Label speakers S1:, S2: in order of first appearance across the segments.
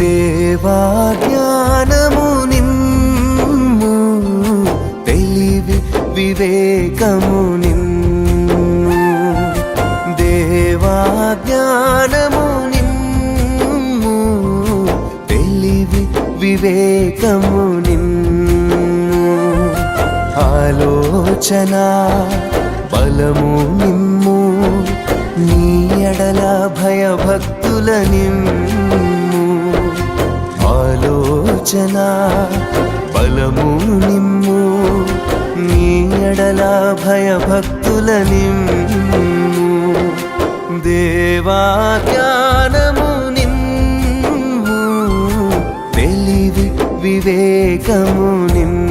S1: దేవా జ్ఞానము నిమ్ము తెలివి వివేకము నిమ్ము దేవా జ్ఞానము నిమ్ము తెలివి వివేకము నిమ్ము ఆలోచన బలము నిమ్ము నీ ఎడల భయభక్తుల నిమ్ము ఆలోచన బలము నిమ్ము నీ ఎడల భయభక్తుల నిమ్ము. దేవా జ్ఞానము నిమ్ము తెలివి వివేకము నిమ్ము.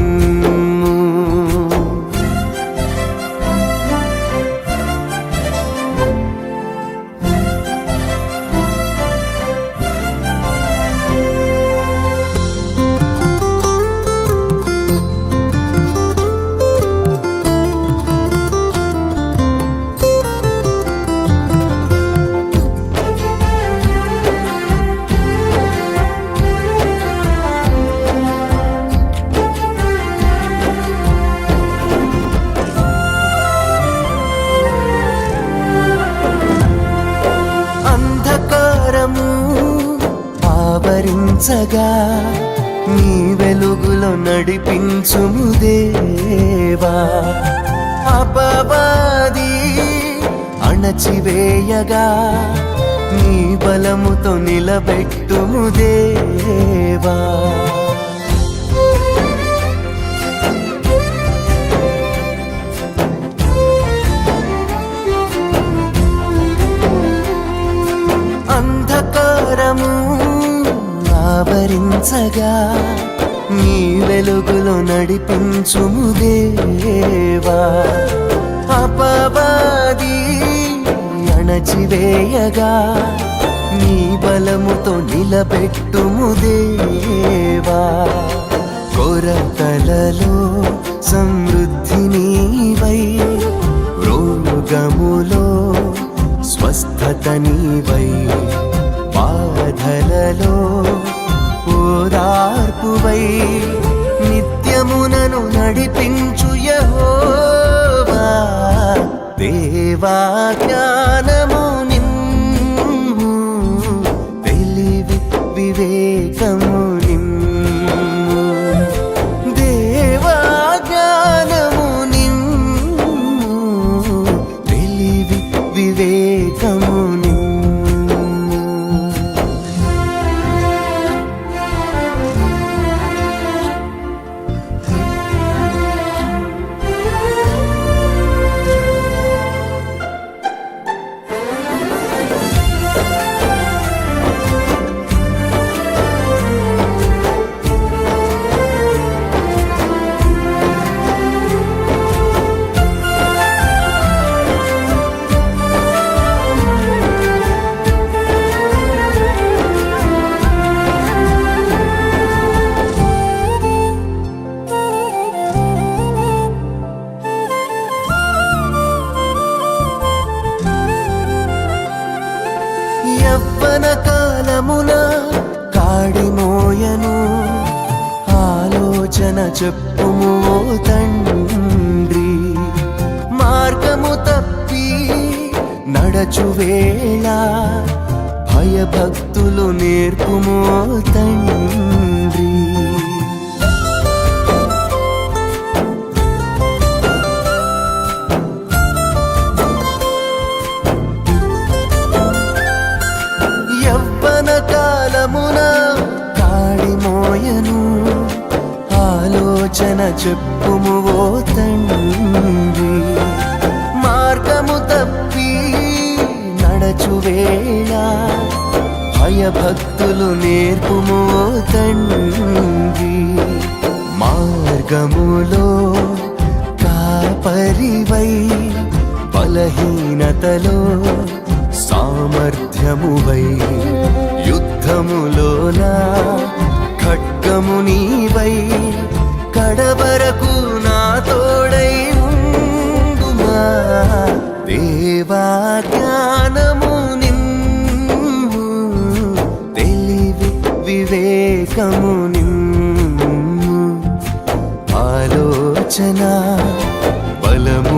S1: ఆవరించగా నీ వెలుగులో నడిపించుము దేవా. అపవాది అణచివేయగా నీ బలముతో నిలబెట్టుము దేవా. ఆవరించగా నీ వెలుగులో నడిపించుము దేవా. అపవాది అణచివేయగా నీ బలముతో నిలబెట్టుము దేవా. కొరతలలో సమృద్ధి నీవై రోగములో స్వస్థత నీవై బాధలలో నిత్యమునను నడిపించు యహోవా. దేవా జ్ఞానము నిమ్ము తెలివి వివేకము నిమ్ము చెప్పుము తండ్రి. మార్గము తప్పి నడచు వేళ. భయభక్తులు నేర్పుము తండ్రి. యవ్వన కాలమునా ఆలోచన చెప్పుము ఓ తండ్రి. మార్గము తప్పి నడచు వేళ. భయభక్తులు నేర్పుము ఓ తండ్రి. మార్గములో కాపరివై బలహీనతలో సామర్థ్యమువై. దేవా జ్ఞానము నిమ్ము తెలివి వివేకము నిమ్ము ఆలోచన బలము